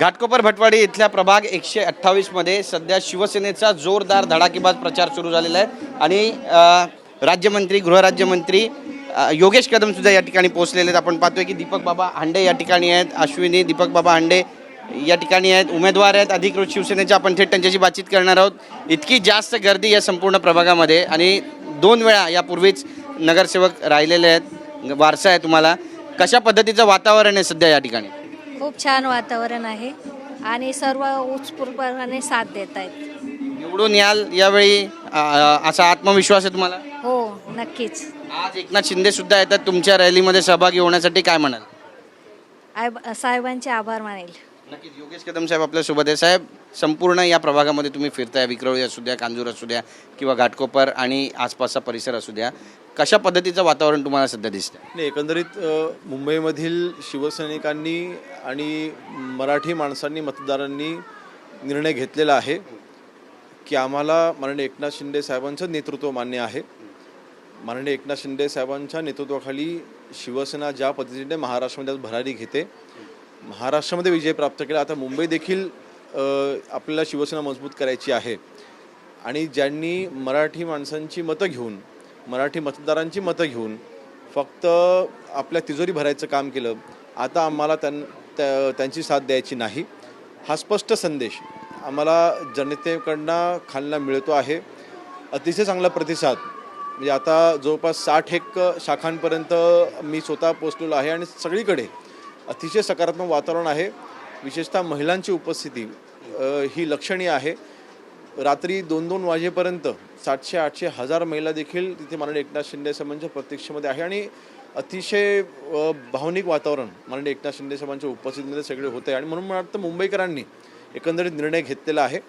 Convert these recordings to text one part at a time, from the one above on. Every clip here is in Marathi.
घाटकोपर भटवाडी इथल्या प्रभाग एकशे अठ्ठावीसमध्ये सध्या शिवसेनेचा जोरदार धडाकेबाज प्रचार सुरू झालेला आहे. आणि राज्यमंत्री गृहराज्यमंत्री योगेश कदमसुद्धा या ठिकाणी पोहोचलेले आहेत. आपण पाहतोय की दीपक बाबा हांडे या ठिकाणी आहेत. अश्विनी दीपक बाबा हांडे या ठिकाणी आहेत. उमेदवार आहेत. अधिकृत शिवसेनेचे आपण थेट त्यांच्याशी बातचीत करणार आहोत. इतकी जास्त गर्दी या संपूर्ण प्रभागामध्ये आणि दोन वेळा यापूर्वीच नगरसेवक राहिलेले आहेत. वारसा आहे तुम्हाला. कशा पद्धतीचं वातावरण आहे सध्या या ठिकाणी? खूप छान वातावरण आहे आणि सर्व उत्स्फूर्तपणे साथ देत आहेत. निवडून याल यावेळी अ, असा आत्मविश्वास आहे तुम्हाला? हो नक्कीच. आज एकनाथ शिंदे सुद्धा येतात तुमच्या रॅलीमध्ये सहभागी होण्यासाठी काय म्हणाल? आय साहेबांचे आभार मानेल. नक्कीच. योगेश कदम साहेब आपल्यासोबत आहे. साहेब संपूर्ण या प्रभागामध्ये तुम्ही फिरताय. विक्रोळी असू द्या कांजूर असू द्या किंवा घाटकोपर आणि आसपासचा परिसर असू द्या. कशा पद्धतीचं वातावरण तुम्हाला सध्या दिसतं नाही एकंदरीत अ, मुंबईमधील शिवसैनिकांनी आणि मराठी माणसांनी मतदारांनी निर्णय घेतलेला आहे की आम्हाला माननीय एकनाथ शिंदे साहेबांचं नेतृत्व मान्य आहे. माननीय एकनाथ शिंदे साहेबांच्या नेतृत्वाखाली शिवसेना ज्या पद्धतीने महाराष्ट्रामध्ये आज भरारी घेते महाराष्ट्रामध्ये विजय प्राप्त केला. आता मुंबई देखील आपल्याला शिवसेना मजबूत करायची आहे. आणि ज्यांनी मराठी माणसांची मतं घेऊन मराठी मतदारांची मतं घेऊन फक्त आपल्या तिजोरी भरायचं काम केलं आता आम्हाला त्यां त्या- त्यांची साथ द्यायची नाही. हा स्पष्ट संदेश आम्हाला जनतेकडनं खालना मिळतो आहे. अतिशय चांगला प्रतिसाद. म्हणजे आता जवळपास साठ एक शाखांपर्यंत मी स्वतः पोचलेलो आहे आणि सगळीकडे अतिशय सकारात्मक वातावरण आहे. विशेषतः महिलांची उपस्थिती ही लक्षणीय आहे. रात्री दोन दोन वाजेपर्यंत सातशे आठशे हजार महिला देखील तिथे माननीय एकनाथ शिंदे साहेबांच्या प्रतीक्षेमध्ये आहे आणि अतिशय भावनिक वातावरण माननीय एकनाथ शिंदे साहेबांच्या उपस्थितीमध्ये सगळे होते आणि म्हणून मला वाटतं मुंबईकरांनी एकंदरीत निर्णय घेतलेला आहे.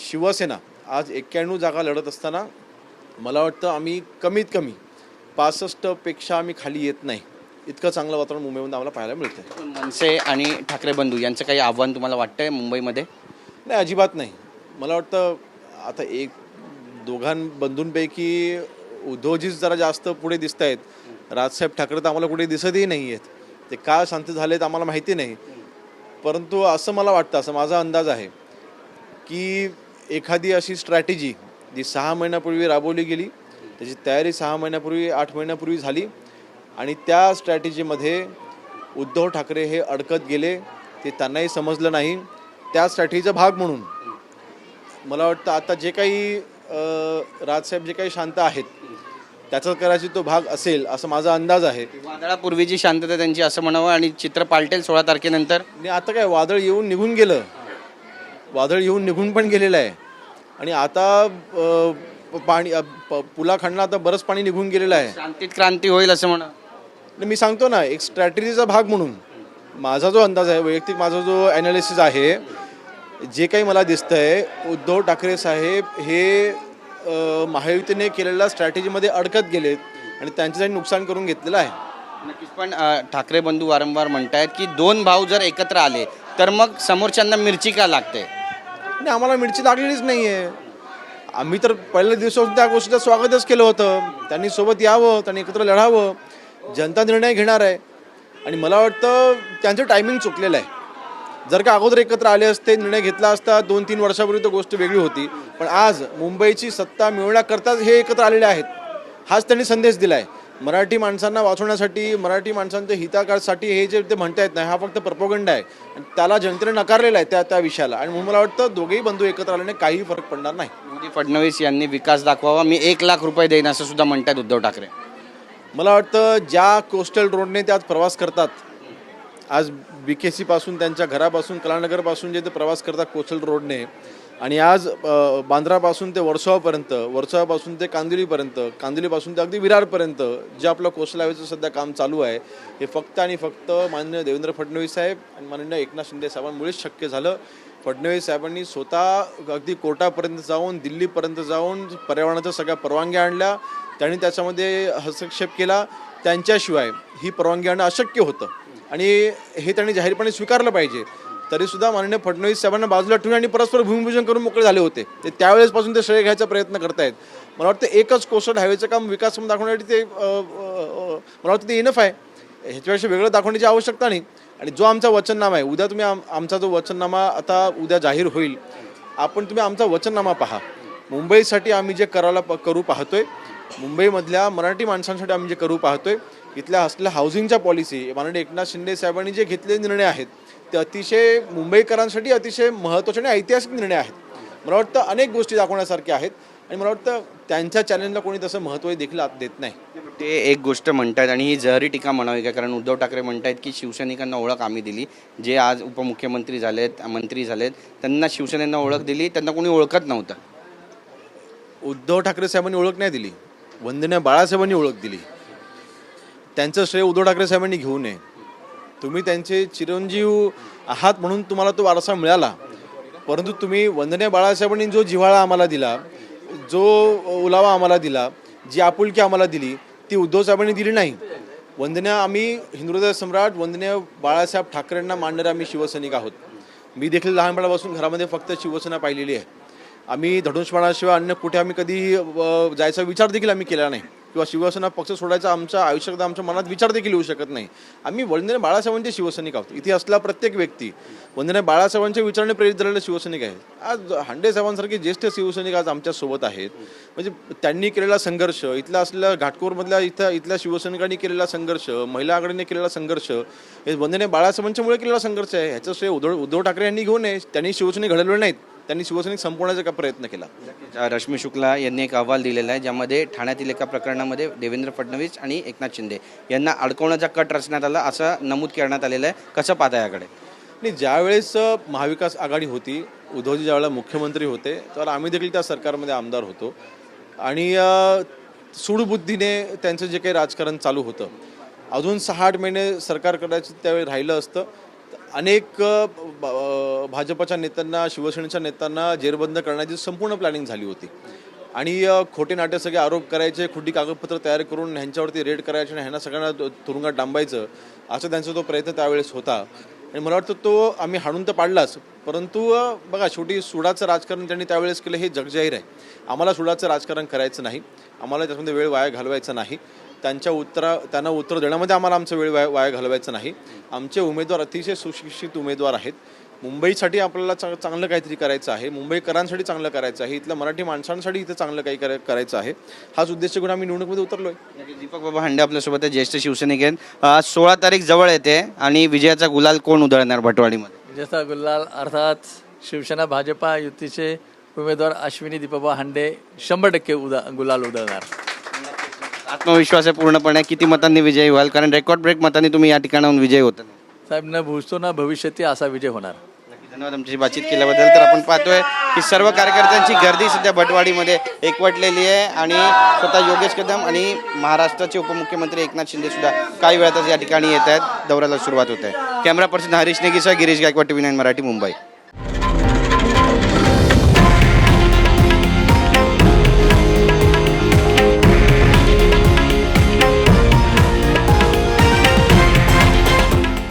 शिवसेना आज एक्क्याण्णव जागा लढत असताना मला वाटतं आम्ही कमीत कमी पासष्टपेक्षा आम्ही खाली येत नाही. इतकं चांगलं वातावरण मुंबईमध्ये आम्हाला पाहायला मिळतं मनसे आणि ठाकरे बंधू यांचं काही आव्हान तुम्हाला वाटतंय मुंबईमध्ये? नाही अजिबात नाही. मला वाटतं आता एक दोघां बंधूंपैकी उद्धवजीच जरा जास्त पुढे दिसत आहेत राजसाहेब ठाकरे तर आम्हाला कुठे दिसतही नाही आहेत ते का शांत झालेत आम्हाला माहिती नाही. परंतु असं मला वाटतं असं माझा अंदाज आहे की एखादी अशी स्ट्रॅटेजी जी सहा महिन्यापूर्वी राबवली गेली त्याची तयारी सहा महिन्यापूर्वी आठ महिन्यापूर्वी झाली आणि त्या स्ट्रॅटेजीमध्ये उद्धव ठाकरे हे अडकत गेले ते त्यांनाही समजलं नाही. त्या स्ट्रॅटेजीचा भाग म्हणून मला वाटतं आता जे काही राजसाहेब जे काही शांत आहेत त्याचा कदाचित तो भाग असेल असं माझा अंदाज आहे. वादळापूर्वीची शांतता त्यांची असं म्हणावं आणि चित्र पालटेल सोळा तारखेनंतर. आणि आता काय वादळ येऊन निघून गेलं. वादळ येऊन निघून पण गेलेलं आहे. आणि आता पाणी अ, प- पुलाखंडला आता बरंच पाणी निघून गेलेलं आहे. शांतीत क्रांती होईल असं म्हणा. मी सांगतो ना एक स्ट्रॅटेजीचा भाग म्हणून. माझा जो अंदाज आहे वैयक्तिक माझा जो ॲनालिसिस आहे जे काही मला दिसतंय उद्धव ठाकरे साहेब हे महायुतीने केलेल्या स्ट्रॅटेजीमध्ये अडकत गेलेत आणि त्यांच्यासाठी नुकसान करून घेतलेलं आहे. नक्कीच पण ठाकरे बंधू वारंवार म्हणतायत की दोन भाऊ जर एकत्र आले तर मग समोरच्यांना मिरची का लागते? आणि आम्हाला मिरची लागलेलीच नाही आहे आम्ही तर पहिल्या दिवसापासून त्या गोष्टीचं स्वागतच केलं होतं. त्यांनी सोबत यावं त्यांनी एकत्र लढावं. जनता निर्णय घेणार आहे. आणि मला वाटतं त्यांचं टायमिंग चुकलेलं आहे. जर का अगोदर एकत्र आले असते निर्णय घेतला असता दोन तीन वर्षापूर्वी तर गोष्ट वेगळी होती. पण आज मुंबईची सत्ता मिळवण्याकरताच हे एकत्र आलेले आहेत. हाच त्यांनी संदेश दिला आहे मराठी माणसांना वाचवण्यासाठी मराठी माणसांच्या हितासाठी हे जे ते म्हणता येत नाही हा फक्त प्रपोगंड आहे. आणि त्याला जनतेने नकारलेला आहे त्या त्या विषयाला. आणि म्हणून मला वाटतं दोघेही बंधू एकत्र आल्याने काही फरक पडणार नाही. मोदी फडणवीस यांनी विकास दाखवावा मी एक लाख रुपये देईन असं सुद्धा म्हणतात उद्धव ठाकरे. मला वाटतं ज्या कोस्टल रोडने ते आज प्रवास करतात आज बी के सीपासून त्यांच्या घरापासून कलानगरपासून जे ते प्रवास करतात कोस्टल रोडने आणि आज बांद्रापासून ते वर्सोवापर्यंत वर्सोवापासून ते कांदिवलीपर्यंत कांदिवलीपासून ते अगदी विरारपर्यंत जे आपलं कोसलावेचं हायवेचं सध्या काम चालू आहे हे फक्त आणि फक्त माननीय देवेंद्र फडणवीस साहेब आणि माननीय एकनाथ शिंदे साहेबांमुळेच शक्य झालं. फडणवीस साहेबांनी स्वतः अगदी कोर्टापर्यंत जाऊन दिल्लीपर्यंत जाऊन पर्यावरणाच्या सगळ्या परवानग्या आणल्या. त्यांनी त्याच्यामध्ये हस्तक्षेप केला. त्यांच्याशिवाय ही परवानगी आणणं अशक्य होतं. आणि हे त्यांनी जाहीरपणे स्वीकारलं पाहिजे. तरीसुद्धा माननीय फडणवीस साहेबांना बाजूला ठेवून आणि परस्पर भूमिपूजन करून मोकळे झाले होते. ते त्यावेळेसपासून ते श्रेय घ्यायचा प्रयत्न करतायत. मला वाटतं एकच कोसट हायवेचं काम विकास म्हणून दाखवण्यासाठी ते मला वाटतं ते इनफ आहे. ह्याच्यापेक्षा वेगळं दाखवण्याची आवश्यकता नाही. आणि जो आमचा वचननामा आहे उद्या तुम्ही आम आमचा जो वचननामा आता उद्या जाहीर होईल आपण तुम्ही आमचा वचननामा पहा. मुंबईसाठी आम्ही जे करायला प करू पाहतोय मुंबईमधल्या मराठी माणसांसाठी आम्ही जे करू पाहतोय इथल्या असलेल्या हाऊसिंगच्या पॉलिसी माननीय एकनाथ शिंदे साहेबांनी जे घेतलेले निर्णय आहेत ते अतिशय मुंबईकरांसाठी अतिशय महत्त्वाचे आणि ऐतिहासिक निर्णय आहेत. मला वाटतं अनेक गोष्टी दाखवण्यासारख्या आहेत आणि मला वाटतं त्यांच्या चॅलेंजला कोणी तसं महत्त्व देखील देत नाही. ते एक गोष्ट म्हणतायत आणि ही जहरी टीका म्हणावी का कारण उद्धव ठाकरे म्हणतायत की शिवसैनिकांना ओळख आम्ही दिली. जे आज उपमुख्यमंत्री झालेत मंत्री झालेत त्यांना शिवसेनेनं ओळख दिली त्यांना कोणी ओळखत नव्हतं. उद्धव ठाकरे साहेबांनी ओळख नाही दिली. वंदनीय बाळासाहेबांनी ओळख दिली. त्यांचं श्रेय उद्धव ठाकरे साहेबांनी घेऊ नये. तुम्ही त्यांचे चिरंजीव आहात म्हणून तुम्हाला तो वारसा मिळाला. परंतु तुम्ही वंदने बाळासाहेबांनी जो जिव्हाळा आम्हाला दिला जो उलावा आम्हाला दिला जी आपुलकी आम्हाला दिली ती उद्धव साहेबांनी दिली नाही. वंदना आम्ही हिंदुदय सम्राट वंदनीय बाळासाहेब ठाकरेंना मानणारे आम्ही शिवसैनिक आहोत. मी देखील लहानपणापासून घरामध्ये फक्त शिवसेना पाहिलेली आहे. आम्ही धनुष्यबाणाशिवाय अन्य कुठे आम्ही कधी जायचा विचार देखील आम्ही केला नाही. किंवा शिवसेना पक्ष सोडायचा आमच्या आयुष्यात आमच्या मनात विचार देखील येऊ शकत नाही. आम्ही वंदने बाळासाहेबांचे शिवसैनिक आहोत. इथे असला प्रत्येक व्यक्ती वंदने बाळासाहेबांच्या विचाराने प्रेरित झालेले शिवसैनिक आहेत. आज हांडे साहेबांसारखे ज्येष्ठ शिवसैनिक आज आमच्यासोबत आहेत. म्हणजे त्यांनी केलेला संघर्ष इथला असलेल्या घाटकोरमधल्या इथं इथल्या शिवसैनिकांनी केलेला संघर्ष महिला आघाडीने केलेला संघर्ष हे वंदने बाळासाहेबांच्यामुळे केलेला संघर्ष आहे. ह्याचं श्रेय उद्धव उद्धव ठाकरे यांनी घेऊ नये. त्यांनी शिवसेने घडवले नाहीत. त्यांनी शिवसैनिक संपवण्याचा का प्रयत्न केला? रश्मी शुक्ला यांनी एक अहवाल दिलेला आहे ज्यामध्ये ठाण्यातील एका प्रकरणामध्ये देवेंद्र फडणवीस आणि एकनाथ शिंदे यांना अडकवण्याचा कट रचण्यात आला असं नमूद करण्यात आलेलं आहे. कसं पाहता याकडे? आणि ज्यावेळेस महाविकास आघाडी होती उद्धवजी ज्यावेळेला मुख्यमंत्री होते तर आम्ही देखील त्या सरकारमध्ये आमदार होतो. आणि सूडबुद्धीने त्यांचं जे काही राजकारण चालू होतं अजून सहा आठ महिने सरकार करायचं त्यावेळी राहिलं असतं अनेक भाजपच्या नेत्यांना शिवसेनेच्या नेत्यांना जेरबंद करण्याची संपूर्ण प्लॅनिंग झाली होती. आणि खोटे नाटे सगळे आरोप करायचे खोटी कागदपत्र तयार करून ह्यांच्यावरती रेड करायचे आणि ह्यांना सगळ्यांना तुरुंगात डांबायचं असा त्यांचा तो प्रयत्न त्यावेळेस होता. आणि मला वाटतं तो आम्ही हाणून तर पाडलाच परंतु बघा शेवटी सुडाचं राजकारण त्यांनी त्यावेळेस केलं हे जगजाहीर आहे. आम्हाला सुडाचं राजकारण करायचं नाही. आम्हाला त्याच्यामध्ये वेळ वाया घालवायचा नाही. त्यांच्या उत्तरा त्यांना उत्तर देण्यामध्ये आम्हाला आमचा वेळ वाया वाया घालवायचा नाही. आमचे उमेदवार अतिशय सुशिक्षित उमेदवार आहेत. मुंबईसाठी आपल्याला चांग चांगलं काहीतरी करायचं आहे. मुंबईकरांसाठी चांगलं करायचं आहे. इथल्या मराठी माणसांसाठी इथं चांगलं काही करा- करायचं आहे. हाच उद्देश घेऊन आम्ही निवडणुकीमध्ये उतरलोय. दीपक बाबा हांडे आपल्यासोबत आहे ज्येष्ठ शिवसैनिक आहेत. सोळा तारीख जवळ येते आणि विजयाचा गुलाल कोण उधळणार भटवाडीमध्ये? विजेता गुलाल अर्थात शिवसेना भाजपा युतीचे उमेदवार अश्विनी दीपबा हांडे शंभर टक्के उदा गुलाल उधळणार. आत्मविश्वास आहे पूर्णपणे. किती मतांनी विजयी व्हाल? कारण रेकॉर्ड ब्रेक मतांनी तुम्ही या ठिकाणाहून विजयी होता. साहेब न भूजतो ना भविष्यती असा विजय होणार. धन्यवाद. आमच्याशी बातचीत केल्याबद्दल तर आपण पाहतोय की सर्व कार्यकर्त्यांची गर्दी सध्या भटवाडीमध्ये एकवटलेली आहे आणि स्वतः योगेश कदम आणि महाराष्ट्राचे उपमुख्यमंत्री एकनाथ शिंदे सुद्धा काही वेळातच या ठिकाणी येत आहेत. दौऱ्याला सुरुवात होत आहे. कॅमेरा पर्सन हरीश नेगीसह गिरीश गायकवाड टीव्ही नाईन मराठी मुंबई.